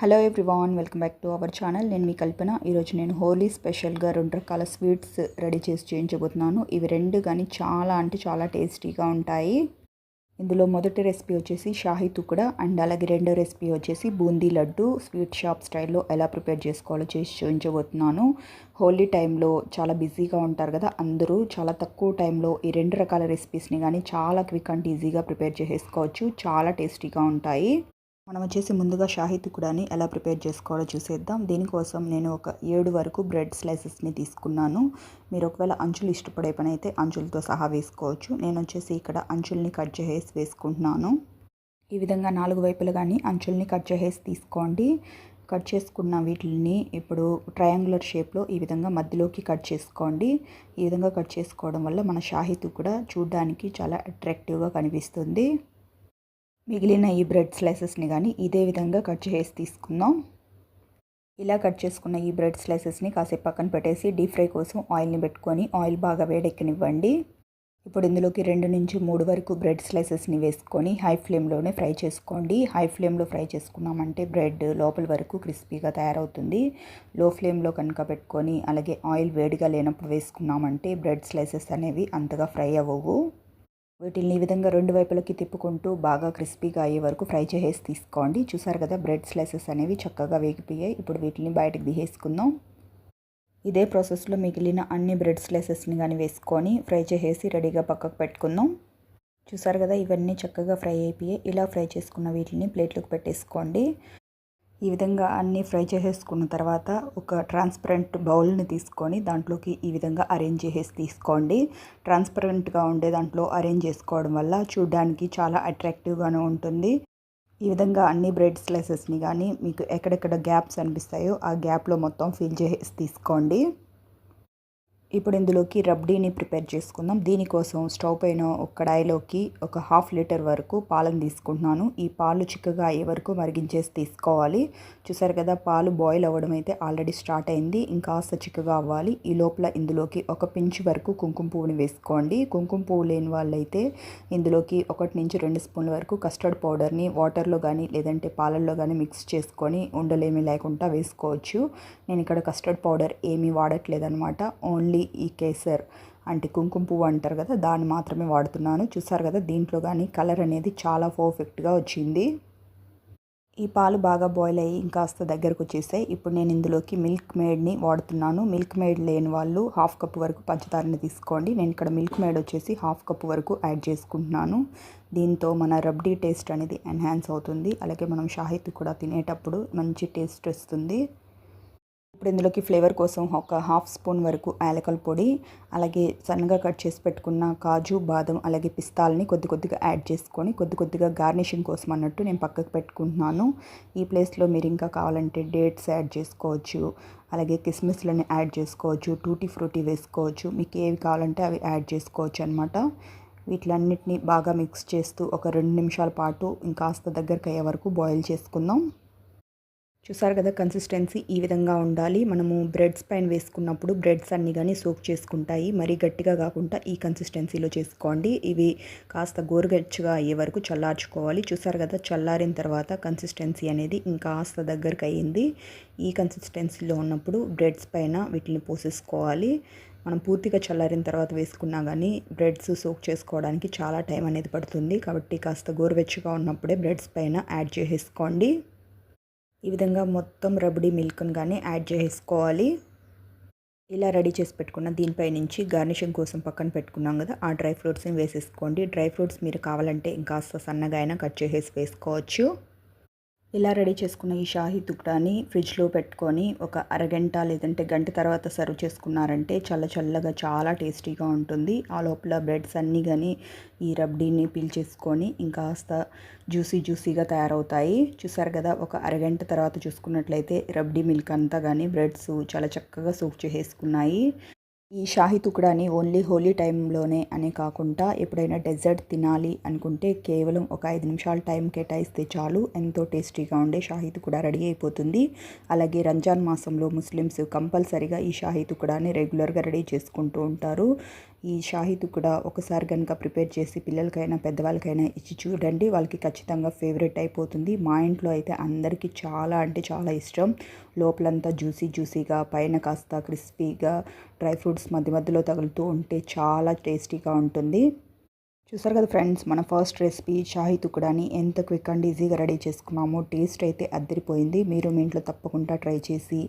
Hello everyone welcome back to our channel. నేను మీ కల్పన. ఈరోజు నేను హోలీ స్పెషల్గా రెండు రకాల స్వీట్స్ రెడీ చేసి చేయించబోతున్నాను. ఇవి రెండు కానీ చాలా అంటే చాలా టేస్టీగా ఉంటాయి. ఇందులో మొదటి రెసిపీ వచ్చేసి షాహీ తుకుడ అండ్ అలాగే రెండో రెసిపీ వచ్చేసి బూందీ లడ్డు. స్వీట్ షాప్ స్టైల్లో ఎలా ప్రిపేర్ చేసుకోవాలో చేసి చూపించబోతున్నాను హోలీ టైంలో చాలా బిజీగా ఉంటారు కదా అందరూ చాలా తక్కువ టైంలో ఈ రెండు రకాల రెసిపీస్ని కానీ చాలా క్విక్ అండ్ ఈజీగా ప్రిపేర్ చేసేసుకోవచ్చు. చాలా టేస్టీగా ఉంటాయి. మనం వచ్చేసి ముందుగా షాహీ తుకుడాని ఎలా ప్రిపేర్ చేసుకోవాలో చూసేద్దాం. దీనికోసం నేను ఒక ఏడు వరకు బ్రెడ్ స్లైసెస్ని తీసుకున్నాను. మీరు ఒకవేళ అంచులు ఇష్టపడే పని అయితే అంచులతో సహా వేసుకోవచ్చు. నేను వచ్చేసి ఇక్కడ అంచుల్ని కట్ చేసి వేసుకుంటున్నాను. ఈ విధంగా నాలుగు వైపులు కానీ అంచుల్ని కట్ చేసి తీసుకోండి. కట్ చేసుకున్న వీటిని ఇప్పుడు ట్రయాంగులర్ షేప్లో ఈ విధంగా మధ్యలోకి కట్ చేసుకోండి. ఈ విధంగా కట్ చేసుకోవడం వల్ల మన షాహీ కూడా చూడడానికి చాలా అట్రాక్టివ్గా కనిపిస్తుంది. మిగిలిన ఈ బ్రెడ్ స్లైసెస్ని కానీ ఇదే విధంగా కట్ చేసి తీసుకుందాం. ఇలా కట్ చేసుకున్న ఈ బ్రెడ్ స్లైసెస్ని కాసేపు పక్కన పెట్టేసి డీప్ ఫ్రై కోసం ఆయిల్ని పెట్టుకొని ఆయిల్ బాగా వేడెక్కనివ్వండి. ఇప్పుడు ఇందులోకి రెండు నుంచి మూడు వరకు బ్రెడ్ స్లైసెస్ని వేసుకొని హై ఫ్లేమ్లోనే ఫ్రై చేసుకోండి. హై ఫ్లేమ్లో ఫ్రై చేసుకున్నామంటే బ్రెడ్ లోపల వరకు క్రిస్పీగా తయారవుతుంది. లో ఫ్లేమ్లో కనుక పెట్టుకొని అలాగే ఆయిల్ వేడిగా లేనప్పుడు వేసుకున్నామంటే బ్రెడ్ స్లైసెస్ అనేవి అంతగా ఫ్రై అవ్వవు. వీటిని ఈ విధంగా రెండు వైపులకి తిప్పుకుంటూ బాగా క్రిస్పీగా అయ్యే వరకు ఫ్రై చేసేసి తీసుకోండి. చూసారు కదా బ్రెడ్ స్లైసెస్ అనేవి చక్కగా వేగిపోయాయి. ఇప్పుడు వీటిని బయటకు తీసేసుకుందాం. ఇదే ప్రాసెస్లో మిగిలిన అన్ని బ్రెడ్ స్లైసెస్ని కానీ వేసుకొని ఫ్రై చేసేసి రెడీగా పక్కకు పెట్టుకుందాం. చూసారు కదా ఇవన్నీ చక్కగా ఫ్రై అయిపోయాయి. ఇలా ఫ్రై చేసుకున్న వీటిని ప్లేట్లోకి పెట్టేసుకోండి. ఈ విధంగా అన్నీ ఫ్రై చేసేసుకున్న తర్వాత ఒక ట్రాన్స్పరెంట్ బౌల్ని తీసుకొని దాంట్లోకి ఈ విధంగా అరేంజ్ చేసేసి తీసుకోండి. ట్రాన్స్పరెంట్గా ఉండే దాంట్లో అరేంజ్ చేసుకోవడం వల్ల చూడడానికి చాలా అట్రాక్టివ్గానే ఉంటుంది. ఈ విధంగా అన్ని బ్రెడ్ స్లైసెస్ని కానీ మీకు ఎక్కడెక్కడ గ్యాప్స్ అనిపిస్తాయో ఆ గ్యాప్లో మొత్తం ఫిల్ చేసి తీసుకోండి. ఇప్పుడు ఇందులోకి రబ్డీని ప్రిపేర్ చేసుకుందాం. దీనికోసం స్టవ్ పైన ఒక కడాయిలోకి ఒక హాఫ్ లీటర్ వరకు పాలను తీసుకుంటున్నాను. ఈ పాలు చిక్కగా అయ్యే వరకు మరిగించేసి తీసుకోవాలి. చూసారు కదా పాలు బాయిల్ అవ్వడం అయితే ఆల్రెడీ స్టార్ట్ అయింది. ఇంకాస్త చిక్కగా అవ్వాలి. ఈ లోపల ఇందులోకి ఒక పించ్ వరకు కుంకుమ పువ్వుని వేసుకోండి. కుంకుమ పువ్వు లేని వాళ్ళైతే ఇందులోకి ఒకటి నుంచి రెండు స్పూన్ల వరకు కస్టర్డ్ పౌడర్ని వాటర్లో కానీ లేదంటే పాలల్లో కానీ మిక్స్ చేసుకొని ఉండలేమీ లేకుండా వేసుకోవచ్చు. నేను ఇక్కడ కస్టర్డ్ పౌడర్ ఏమీ వాడట్లేదు అనమాట ఓన్లీ ఈ కేసర్ అంటే కుంకుమ పువ్వు అంటారు కదా దాన్ని మాత్రమే వాడుతున్నాను. చూసారు కదా దీంట్లో కానీ కలర్ అనేది చాలా పర్ఫెక్ట్గా వచ్చింది. ఈ పాలు బాగా బాయిల్ అయ్యి ఇంకాస్త దగ్గరకు వచ్చేసాయి. ఇప్పుడు నేను ఇందులోకి మిల్క్ మేడ్ని వాడుతున్నాను. మిల్క్ మేడ్ లేని వాళ్ళు హాఫ్ కప్ వరకు పంచదారని తీసుకోండి. నేను ఇక్కడ మిల్క్ మేడ్ వచ్చేసి హాఫ్ కప్ వరకు యాడ్ చేసుకుంటున్నాను. దీంతో మన రబ్డీ టేస్ట్ అనేది ఎన్హాన్స్ అవుతుంది. అలాగే మనం షాహిత్ కూడా తినేటప్పుడు మంచి టేస్ట్ వస్తుంది. ఇప్పుడు ఇందులోకి ఫ్లేవర్ కోసం ఒక హాఫ్ స్పూన్ వరకు యాలకల పొడి అలాగే సన్నగా కట్ చేసి పెట్టుకున్న కాజు బాదం అలాగే పిస్తాల్ని కొద్ది కొద్దిగా యాడ్ చేసుకొని కొద్ది కొద్దిగా గార్నిషింగ్ కోసం అన్నట్టు నేను పక్కకు పెట్టుకుంటున్నాను. ఈ ప్లేస్లో మీరు ఇంకా కావాలంటే డేట్స్ యాడ్ చేసుకోవచ్చు అలాగే కిస్మిస్లని యాడ్ చేసుకోవచ్చు టూటీ ఫ్రూటీ వేసుకోవచ్చు మీకు ఏవి కావాలంటే అవి యాడ్ చేసుకోవచ్చు అనమాట వీటిలన్నిటిని బాగా మిక్స్ చేస్తూ ఒక రెండు నిమిషాల పాటు ఇంకాస్త దగ్గరకు అయ్యే వరకు బాయిల్ చేసుకుందాం. చూసారు కదా కన్సిస్టెన్సీ ఈ విధంగా ఉండాలి. మనము బ్రెడ్స్ పైన వేసుకున్నప్పుడు బ్రెడ్స్ అన్నీ కానీ సోక్ చేసుకుంటాయి. మరీ గట్టిగా కాకుండా ఈ కన్సిస్టెన్సీలో చేసుకోండి. ఇవి కాస్త గోరుగెచ్చగా అయ్యే వరకు చల్లార్చుకోవాలి. చూసారు కదా చల్లారిన తర్వాత కన్సిస్టెన్సీ అనేది ఇంకాస్త దగ్గరికి అయ్యింది. ఈ కన్సిస్టెన్సీలో ఉన్నప్పుడు బ్రెడ్స్ పైన వీటిని పోసేసుకోవాలి. మనం పూర్తిగా చల్లారిన తర్వాత వేసుకున్నా కానీ బ్రెడ్స్ సోక్ చేసుకోవడానికి చాలా టైం అనేది పడుతుంది. కాబట్టి కాస్త గోరువెచ్చగా ఉన్నప్పుడే బ్రెడ్స్ పైన యాడ్ చేసేసుకోండి. ఈ విధంగా మొత్తం రబడీ మిల్క్ని కానీ యాడ్ చేసుకోవాలి. ఇలా రెడీ చేసి పెట్టుకున్న దీనిపై నుంచి గార్నిషింగ్ కోసం పక్కన పెట్టుకున్నాం కదా ఆ డ్రై ఫ్రూట్స్ని వేసేసుకోండి. డ్రై ఫ్రూట్స్ మీరు కావాలంటే ఇంకా సన్నగా అయినా కట్ చేసేసి వేసుకోవచ్చు. ఇలా రెడీ చేసుకున్న ఈ షాహీ తుక్డాని ఫ్రిడ్జ్లో పెట్టుకొని ఒక అరగంట లేదంటే గంట తర్వాత సర్వ్ చేసుకున్నారంటే చల్ల చల్లగా చాలా టేస్టీగా ఉంటుంది. ఆ లోపల బ్రెడ్స్ అన్నీ కానీ ఈ రబ్డీని పీల్చేసుకొని ఇంకాస్త జ్యూసీ జ్యూసీగా తయారవుతాయి. చూసారు కదా ఒక అరగంట తర్వాత చూసుకున్నట్లయితే రబ్డీ మిల్క్ అంతా కానీ బ్రెడ్స్ చాలా చక్కగా సూప్ చేసేసుకున్నాయి. ఈ షాహీ తుకుడాని ఓన్లీ హోలీ టైంలోనే అనే కాకుండా ఎప్పుడైనా డెజర్ట్ తినాలి అనుకుంటే కేవలం ఒక ఐదు నిమిషాలు టైం కేటాయిస్తే చాలు. ఎంతో టేస్టీగా ఉండే షాహీ తుకుడా రెడీ అయిపోతుంది. అలాగే రంజాన్ మాసంలో ముస్లిమ్స్ కంపల్సరిగా ఈ షాహీ తుకుడాని రెగ్యులర్గా రెడీ చేసుకుంటూ ఉంటారు. ఈ షాహీ కూడా ఒకసారి కనుక ప్రిపేర్ చేసి పిల్లలకైనా పెద్దవాళ్ళకైనా ఇచ్చి చూడండి. వాళ్ళకి ఖచ్చితంగా ఫేవరెట్ అయిపోతుంది. మా ఇంట్లో అయితే అందరికీ చాలా అంటే చాలా ఇష్టం. లోపలంతా జ్యూసీ జ్యూసీగా పైన కాస్త క్రిస్పీగా డ్రై ఫ్రూట్స్ మధ్య మధ్యలో తగులుతూ ఉంటే చాలా టేస్టీగా ఉంటుంది. చూసారు కదా ఫ్రెండ్స్ మన ఫస్ట్ రెసిపీ షాహీ తుకుడాని ఎంత క్విక్ అండ్ ఈజీగా రెడీ చేసుకున్నామో టేస్ట్ అయితే అద్దరిపోయింది. మీరు మీ ఇంట్లో తప్పకుండా ట్రై చేసి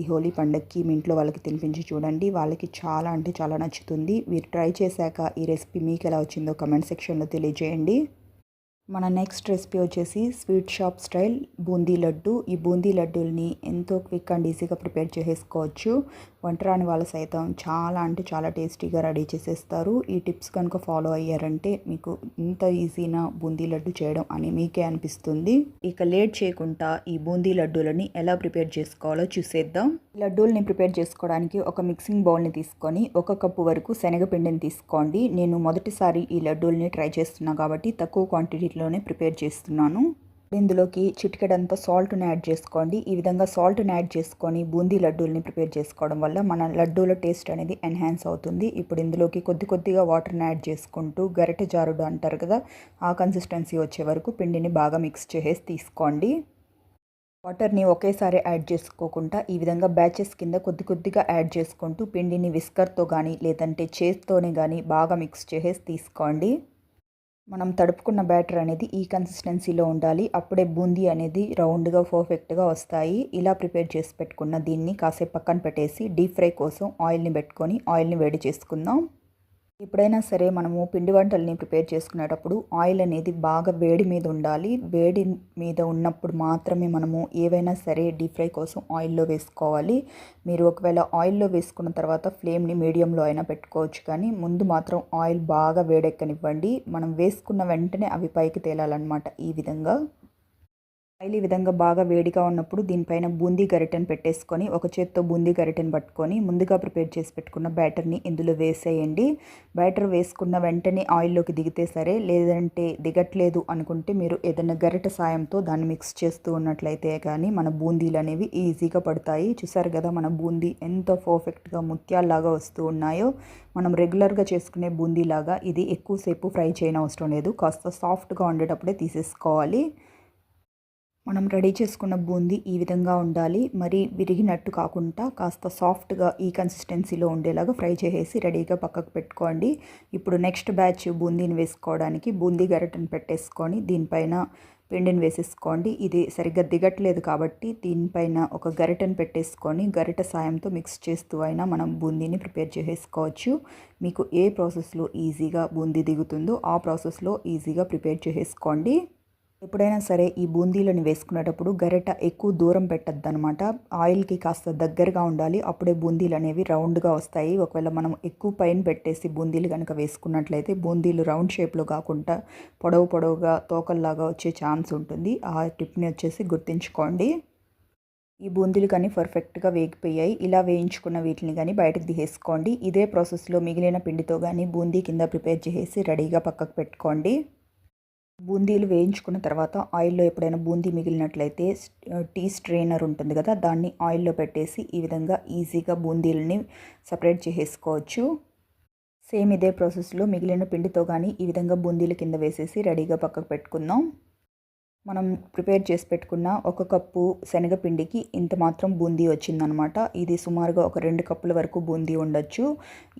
ఈ హోలీ పండగకి మీ ఇంట్లో వాళ్ళకి తినిపించి చూడండి. వాళ్ళకి చాలా అంటే చాలా నచ్చుతుంది. మీరు ట్రై చేశాక ఈ రెసిపీ మీకు ఎలా వచ్చిందో కమెంట్ సెక్షన్లో తెలియజేయండి. మన నెక్స్ట్ రెసిపీ వచ్చేసి sweet shop style boondi laddu. ఈ బూందీ లడ్డూల్ని ఎంతో క్విక్ అండ్ ఈజీగా ప్రిపేర్ చేసేసుకోవచ్చు. వంట రాని వాళ్ళు సైతం చాలా అంటే చాలా టేస్టీగా రెడీ చేసేస్తారు. ఈ టిప్స్ కనుక ఫాలో అయ్యారంటే మీకు ఇంత ఈజీనా బూందీ లడ్డు చేయడం అని మీకే అనిపిస్తుంది. ఇక లేట్ చేయకుండా ఈ బూందీ లడ్డూలని ఎలా ప్రిపేర్ చేసుకోవాలో చూసేద్దాం. లడ్డూల్ని ప్రిపేర్ చేసుకోవడానికి ఒక మిక్సింగ్ బౌల్ని తీసుకొని ఒక కప్పు వరకు శనగపిండిని తీసుకోండి. నేను మొదటిసారి ఈ లడ్డూల్ని ట్రై చేస్తున్నా కాబట్టి తక్కువ ఇంట్లోనే ప్రిపేర్ చేస్తున్నాను. ఇందులోకి చిటికెడంతా సాల్ట్ని యాడ్ చేసుకోండి. ఈ విధంగా సాల్ట్ని యాడ్ చేసుకొని బూందీ లడ్డూల్ని ప్రిపేర్ చేసుకోవడం వల్ల మన లడ్డూల టేస్ట్ అనేది ఎన్హాన్స్ అవుతుంది. ఇప్పుడు ఇందులోకి కొద్ది కొద్దిగా వాటర్ని యాడ్ చేసుకుంటూ గరిటె జారుడు అంటారు కదా ఆ కన్సిస్టెన్సీ వచ్చే వరకు పిండిని బాగా మిక్స్ చేసేసి తీసుకోండి. వాటర్ని ఒకేసారి యాడ్ చేసుకోకుండా ఈ విధంగా బ్యాచెస్ కింద కొద్ది కొద్దిగా యాడ్ చేసుకుంటూ పిండిని విస్కర్తో కానీ లేదంటే చేత్తోనే కానీ బాగా మిక్స్ చేసేసి తీసుకోండి. మనం తడుపుకున్న బ్యాటర్ అనేది ఈ కన్సిస్టెన్సీలో ఉండాలి. అప్పుడే బూందీ అనేది రౌండ్గా పర్ఫెక్ట్గా వస్తాయి. ఇలా ప్రిపేర్ చేసి పెట్టుకున్న దీన్ని కాసేపు పక్కన పెట్టేసి డీప్ ఫ్రై కోసం ఆయిల్ని పెట్టుకొని ఆయిల్ని వేడి చేసుకుందాం. ఎప్పుడైనా సరే మనము పిండి వంటల్ని ప్రిపేర్ చేసుకునేటప్పుడు ఆయిల్ అనేది బాగా వేడి మీద ఉండాలి. వేడి మీద ఉన్నప్పుడు మాత్రమే మనము ఏవైనా సరే డీప్ ఫ్రై కోసం ఆయిల్లో వేసుకోవాలి. మీరు ఒకవేళ ఆయిల్లో వేసుకున్న తర్వాత ఫ్లేమ్ని మీడియంలో అయినా పెట్టుకోవచ్చు కానీ ముందు మాత్రం ఆయిల్ బాగా వేడెక్కనివ్వండి. మనం వేసుకున్న వెంటనే అవి పైకి తేలాలన్నమాట ఈ విధంగా. ఆయిల్ ఈ విధంగా బాగా వేడిగా ఉన్నప్పుడు దీనిపైన బూందీ గరిటెను పెట్టేసుకొని ఒక చేత్తో బూందీ గరిటెను పట్టుకొని ముందుగా ప్రిపేర్ చేసి పెట్టుకున్న బ్యాటర్ని ఇందులో వేసేయండి. బ్యాటర్ వేసుకున్న వెంటనే ఆయిల్లోకి దిగితే సరే లేదంటే దిగట్లేదు అనుకుంటే మీరు ఏదైనా గరిట సాయంతో దాన్ని మిక్స్ చేస్తూ ఉన్నట్లయితే కానీ మన బూందీలు అనేవి ఈజీగా పడతాయి. చూసారు కదా మన బూందీ ఎంత పర్ఫెక్ట్గా ముత్యాల్లాగా వస్తూ ఉన్నాయో. మనం రెగ్యులర్గా చేసుకునే బూందీలాగా ఇది ఎక్కువసేపు ఫ్రై చేయనవసరం లేదు. కాస్త సాఫ్ట్గా ఉండేటప్పుడే తీసేసుకోవాలి. మనం రెడీ చేసుకున్న బూందీ ఈ విధంగా ఉండాలి. మరి విరిగినట్టు కాకుండా కాస్త సాఫ్ట్గా ఈ కన్సిస్టెన్సీలో ఉండేలాగా ఫ్రై చేసేసి రెడీగా పక్కకు పెట్టుకోండి. ఇప్పుడు నెక్స్ట్ బ్యాచ్ బూందీని వేసుకోవడానికి బూందీ గరిటను పెట్టేసుకొని దీనిపైన పిండిని వేసేసుకోండి. ఇది సరిగ్గా దిగట్లేదు కాబట్టి దీనిపైన ఒక గరిటను పెట్టేసుకొని గరిట సాయంతో మిక్స్ చేస్తూ అయినా మనం బూందీని ప్రిపేర్ చేసేసుకోవచ్చు. మీకు ఏ ప్రాసెస్లో ఈజీగా బూందీ దిగుతుందో ఆ ప్రాసెస్లో ఈజీగా ప్రిపేర్ చేసేసుకోండి. ఎప్పుడైనా సరే ఈ బూందీలను వేసుకునేటప్పుడు గరిట ఎక్కువ దూరం పెట్టద్దు అనమాట ఆయిల్కి కాస్త దగ్గరగా ఉండాలి. అప్పుడే బూందీలు అనేవి రౌండ్గా వస్తాయి. ఒకవేళ మనం ఎక్కువ పైన పెట్టేసి బూందీలు కనుక వేసుకున్నట్లయితే బూందీలు రౌండ్ షేప్లో కాకుండా పొడవు పొడవుగా తోకల్లాగా వచ్చే ఛాన్స్ ఉంటుంది. ఆ టిప్ని వచ్చేసి గుర్తుంచుకోండి. ఈ బూందీలు కానీ పర్ఫెక్ట్గా వేగిపోయాయి. ఇలా వేయించుకున్న వీటిని కానీ బయటకు తీసేసుకోండి. ఇదే ప్రాసెస్లో మిగిలిన పిండితో కానీ బూందీ కింద ప్రిపేర్ చేసి రెడీగా పక్కకు పెట్టుకోండి. బూందీలు వేయించుకున్న తర్వాత ఆయిల్లో ఎప్పుడైనా బూందీ మిగిలినట్లయితే టీ స్ట్రెయినర్ ఉంటుంది కదా దాన్ని ఆయిల్లో పెట్టేసి ఈ విధంగా ఈజీగా బూందీలని సపరేట్ చేసేసుకోవచ్చు. సేమ్ ఇదే ప్రాసెస్లో మిగిలిన పిండితో కానీ ఈ విధంగా బూందీలు కింద వేసేసి రెడీగా పక్కకు పెట్టుకుందాం. మనం ప్రిపేర్ చేసి పెట్టుకున్న ఒక కప్పు శనగపిండికి ఇంత మాత్రం బూందీ వచ్చిందనమాట. ఇది సుమారుగా ఒక రెండు కప్పుల వరకు బూందీ ఉండొచ్చు.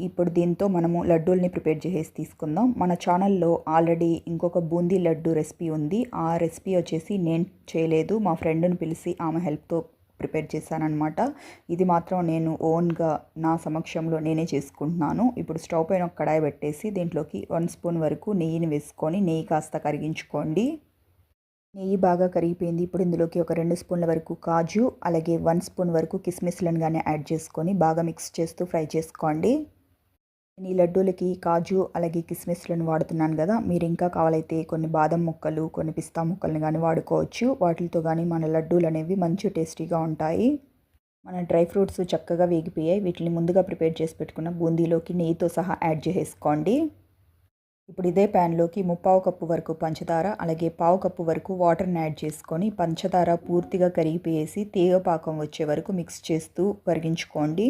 ఇప్పుడు దీంతో మనము లడ్డూల్ని ప్రిపేర్ చేసి తీసుకుందాం. మన ఛానల్లో ఆల్రెడీ ఇంకొక బూందీ లడ్డు రెసిపీ ఉంది. ఆ రెసిపీ వచ్చేసి నేను చేయలేదు. మా ఫ్రెండ్ని పిలిచి ఆమె హెల్ప్తో ప్రిపేర్ చేశానమాట ఇది మాత్రం నేను ఓన్గా నా సమక్షంలో నేనే చేసుకుంటున్నాను. ఇప్పుడు స్టవ్ పైన ఒక కడాయి పెట్టేసి దీంట్లోకి వన్ స్పూన్ వరకు నెయ్యిని వేసుకొని నెయ్యి కాస్త కరిగించుకోండి. నెయ్యి బాగా కరిగిపోయింది. ఇప్పుడు ఇందులోకి ఒక రెండు స్పూన్ల వరకు కాజు అలాగే వన్ స్పూన్ వరకు కిస్మిస్లను కానీ యాడ్ చేసుకొని బాగా మిక్స్ చేస్తూ ఫ్రై చేసుకోండి. ఈ లడ్డూలకి కాజు అలాగే కిస్మిస్లను వాడుతున్నాను కదా. మీరు ఇంకా కావాలైతే కొన్ని బాదం ముక్కలు కొన్ని పిస్తా ముక్కలను కానీ వాడుకోవచ్చు. వాటితో కానీ మన లడ్డూలు అనేవి మంచి టేస్టీగా ఉంటాయి. మన డ్రై ఫ్రూట్స్ చక్కగా వేగిపోయాయి. వీటిని ముందుగా ప్రిపేర్ చేసి పెట్టుకున్న బూందీలోకి నెయ్యితో సహా యాడ్ చేసేసుకోండి. ఇప్పుడు ఇదే ప్యాన్లోకి ముప్పావు కప్పు వరకు పంచదార అలాగే పావు కప్పు వరకు వాటర్ని యాడ్ చేసుకొని పంచదార పూర్తిగా కరిగిపోయేసి తీగ పాకం వచ్చే వరకు మిక్స్ చేస్తూ కరిగించుకోండి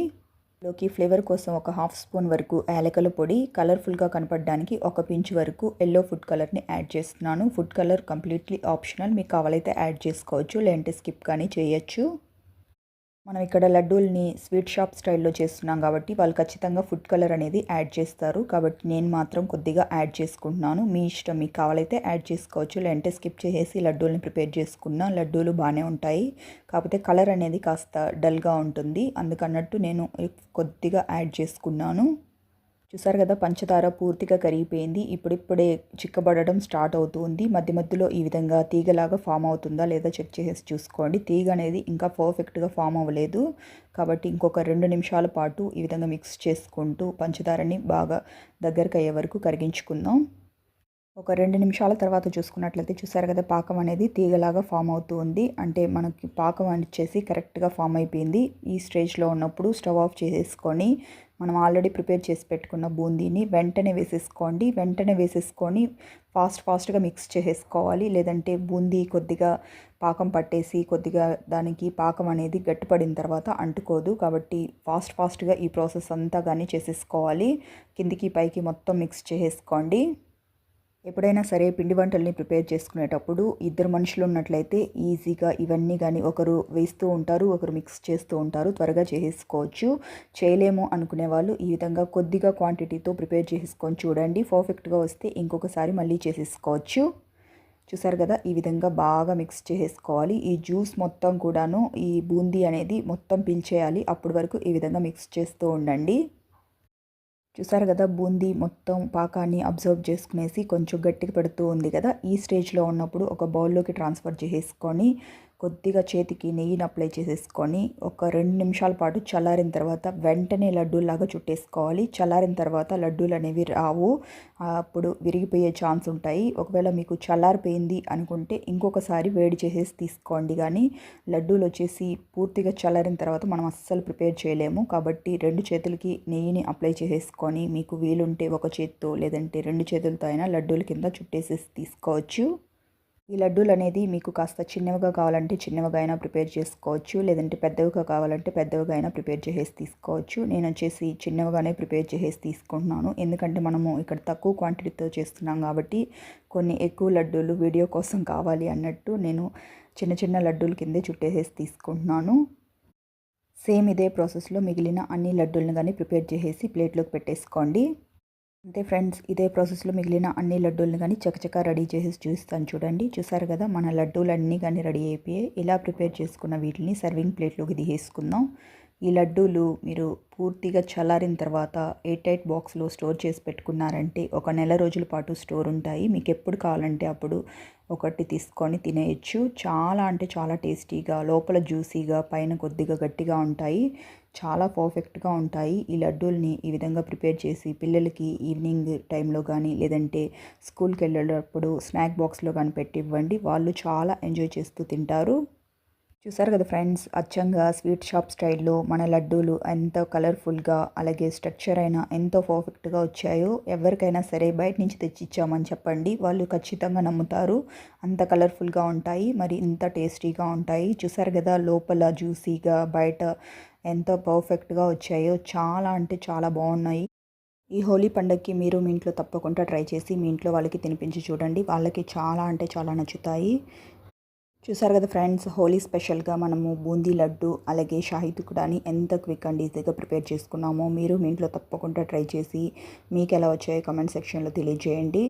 లోకి ఫ్లేవర్ కోసం ఒక హాఫ్ స్పూన్ వరకు యాలకల పొడి కలర్ఫుల్గా కనపడడానికి ఒక పించ్ వరకు ఎల్లో ఫుడ్ కలర్ని యాడ్ చేస్తున్నాను. Food colour completely optional. మీకు కావాలైతే యాడ్ చేసుకోవచ్చు లేదంటే స్కిప్ కానీ చేయొచ్చు. మనం ఇక్కడ లడ్డూల్ని స్వీట్ షాప్ స్టైల్లో చేస్తున్నాం కాబట్టి వాళ్ళు ఖచ్చితంగా ఫుడ్ కలర్ అనేది యాడ్ చేస్తారు. కాబట్టి నేను మాత్రం కొద్దిగా యాడ్ చేసుకుంటున్నాను. మీ ఇష్టం మీకు కావాలైతే యాడ్ చేసుకోవచ్చు. లేదంటే స్కిప్ చేసేసి లడ్డూల్ని ప్రిపేర్ చేసుకున్న లడ్డూలు బాగానే ఉంటాయి. కాకపోతే కలర్ అనేది కాస్త డల్గా ఉంటుంది. అందుకన్నట్టు నేను కొద్దిగా యాడ్ చేసుకున్నాను. చూసారు కదా పంచదార పూర్తిగా కరిగిపోయింది. ఇప్పుడిప్పుడే చిక్కబడడం స్టార్ట్ అవుతుంది. మధ్య మధ్యలో ఈ విధంగా తీగలాగా ఫామ్ అవుతుందా లేదా చెక్ చేసేసి చూసుకోండి. తీగ అనేది ఇంకా పర్ఫెక్ట్గా ఫామ్ అవ్వలేదు. కాబట్టి ఇంకొక రెండు నిమిషాల పాటు ఈ విధంగా మిక్స్ చేసుకుంటూ పంచదారని బాగా దగ్గరకు అయ్యే వరకు కరిగించుకుందాం. ఒక రెండు నిమిషాల తర్వాత చూసుకున్నట్లయితే చూసారు కదా పాకం అనేది తీగలాగా ఫామ్ అవుతూ ఉంది అంటే మనకి పాకం వచ్చేసి కరెక్ట్గా ఫామ్ అయిపోయింది. ఈ స్టేజ్లో ఉన్నప్పుడు స్టవ్ ఆఫ్ చేసేసుకొని మనం ఆల్రెడీ ప్రిపేర్ చేసి పెట్టుకున్న బూందీని వెంటనే వేసేసుకోండి. వెంటనే వేసేసుకొని ఫాస్ట్ ఫాస్ట్గా మిక్స్ చేసేసుకోవాలి. లేదంటే బూందీ కొద్దిగా పాకం పట్టేసి కొద్దిగా దానికి పాకం అనేది గట్టిపడిన తర్వాత అంటుకోదు. కాబట్టి ఫాస్ట్ ఫాస్ట్గా ఈ ప్రాసెస్ అంతా కానీ చేసేసుకోవాలి. కిందికి పైకి మొత్తం మిక్స్ చేసేసుకోండి. ఎప్పుడైనా సరే పిండి వంటల్ని ప్రిపేర్ చేసుకునేటప్పుడు ఇద్దరు మనుషులు ఉన్నట్లయితే ఈజీగా ఇవన్నీ కానీ ఒకరు వేస్తూ ఉంటారు ఒకరు మిక్స్ చేస్తూ ఉంటారు త్వరగా చేసుకోవచ్చు చేయలేము అనుకునే వాళ్ళు ఈ విధంగా కొద్దిగా క్వాంటిటీతో ప్రిపేర్ చేసుకొని చూడండి. పర్ఫెక్ట్గా వస్తే ఇంకొకసారి మళ్ళీ చేసేసుకోవచ్చు. చూసారు కదా ఈ విధంగా బాగా మిక్స్ చేసేసుకోవాలి. ఈ జ్యూస్ మొత్తం కూడాను ఈ బూందీ అనేది మొత్తం పీల్చేయాలి. అప్పటి వరకు ఈ విధంగా మిక్స్ చేస్తూ ఉండండి. చూసారు కదా బూందీ మొత్తం పాకాన్ని అబ్జర్వ్ చేసుకునేసి కొంచెం గట్టిగా పెడుతూ ఉంది కదా. ఈ స్టేజ్లో ఉన్నప్పుడు ఒక బౌల్లోకి ట్రాన్స్ఫర్ చేసేసుకొని కొద్దిగా చేతికి నెయ్యిని అప్లై చేసేసుకొని ఒక రెండు నిమిషాల పాటు చల్లారిన తర్వాత వెంటనే లడ్డూలాగా చుట్టేసుకోవాలి. చల్లారిన తర్వాత లడ్డూలు అనేవి రావు. అప్పుడు విరిగిపోయే ఛాన్స్ ఉంటాయి. ఒకవేళ మీకు చల్లారిపోయింది అనుకుంటే ఇంకొకసారి వేడి చేసేసి తీసుకోండి. కానీ లడ్డూలు వచ్చేసి పూర్తిగా చల్లారిన తర్వాత మనం అస్సలు ప్రిపేర్ చేయలేము. కాబట్టి రెండు చేతులకి నెయ్యిని అప్లై చేసేసుకొని మీకు వీలుంటే ఒక చేతితో లేదంటే రెండు చేతులతో అయినా లడ్డూల కింద చుట్టేసేసి తీసుకోవచ్చు. ఈ లడ్డూలు అనేది మీకు కాస్త చిన్నవిగా కావాలంటే చిన్నవిగా అయినా ప్రిపేర్ చేసుకోవచ్చు లేదంటే పెద్దవిగా కావాలంటే పెద్దవిగా అయినా ప్రిపేర్ చేసేసి తీసుకోవచ్చు. నేను వచ్చేసి చిన్నవిగానే ప్రిపేర్ చేసేసి తీసుకుంటున్నాను. ఎందుకంటే మనము ఇక్కడ తక్కువ క్వాంటిటీతో చేస్తున్నాం కాబట్టి కొన్ని ఎక్కువ లడ్డూలు వీడియో కోసం కావాలి అన్నట్టు నేను చిన్న చిన్న లడ్డూలు కిందే చుట్టేసేసి తీసుకుంటున్నాను. సేమ్ ఇదే ప్రాసెస్లో మిగిలిన అన్ని లడ్డూలను కానీ ప్రిపేర్ చేసేసి ప్లేట్లోకి పెట్టేసుకోండి. అంతే ఫ్రెండ్స్ ఇదే ప్రాసెస్లో మిగిలిన అన్ని లడ్డూలను కానీ చకచకా రెడీ చేసి చూస్తాను చూడండి. చూసారు కదా మన లడ్డూలు అన్నీ కానీ రెడీ అయిపోయాయి. ఇలా ప్రిపేర్ చేసుకున్న వీటిని సర్వింగ్ ప్లేట్లోకి తీసేసుకుందాం ఈ లడ్డూలు మీరు పూర్తిగా చల్లారిన తర్వాత ఎయిట్ ఎయిట్ బాక్స్లో స్టోర్ చేసి పెట్టుకున్నారంటే ఒక నెల రోజుల పాటు స్టోర్ ఉంటాయి. మీకు ఎప్పుడు కావాలంటే అప్పుడు ఒకటి తీసుకొని తినేయచ్చు. చాలా అంటే చాలా టేస్టీగా లోపల జ్యూసీగా పైన కొద్దిగా గట్టిగా ఉంటాయి. చాలా పర్ఫెక్ట్గా ఉంటాయి. ఈ లడ్డూల్ని ఈ విధంగా ప్రిపేర్ చేసి పిల్లలకి ఈవినింగ్ టైంలో కానీ లేదంటే స్కూల్కి వెళ్ళేటప్పుడు స్నాక్ బాక్స్లో కానీ పెట్టి ఇవ్వండి. వాళ్ళు చాలా ఎంజాయ్ చేస్తూ తింటారు. చూసారు కదా ఫ్రెండ్స్ అచ్చంగా స్వీట్ షాప్ స్టైల్లో మన లడ్డూలు ఎంతో కలర్ఫుల్గా అలాగే స్ట్రక్చర్ అయినా ఎంతో పర్ఫెక్ట్గా వచ్చాయో ఎవరికైనా సరే బయట నుంచి తెచ్చిచ్చామని చెప్పండి. వాళ్ళు ఖచ్చితంగా నమ్ముతారు. అంత కలర్ఫుల్గా ఉంటాయి. మరి ఇంత టేస్టీగా ఉంటాయి. చూసారు కదా లోపల జ్యూసీగా బయట ఎంతో పర్ఫెక్ట్గా వచ్చాయో చాలా అంటే చాలా బాగున్నాయి. ఈ హోలీ పండగకి మీరు మీ ఇంట్లో తప్పకుండా ట్రై చేసి మీ ఇంట్లో వాళ్ళకి తినిపించి చూడండి. వాళ్ళకి చాలా అంటే చాలా నచ్చుతాయి. చూసారు కదా ఫ్రెండ్స్ హోలీ స్పెషల్గా మనము బూందీ లడ్డు అలాగే షాహీ తుకుడాని ఎంత క్విక్ అండ్ ఈజీగా ప్రిపేర్ చేసుకున్నామో మీరు మీ ఇంట్లో తప్పకుండా ట్రై చేసి మీకు ఎలా వచ్చాయో కమెంట్ సెక్షన్లో తెలియజేయండి.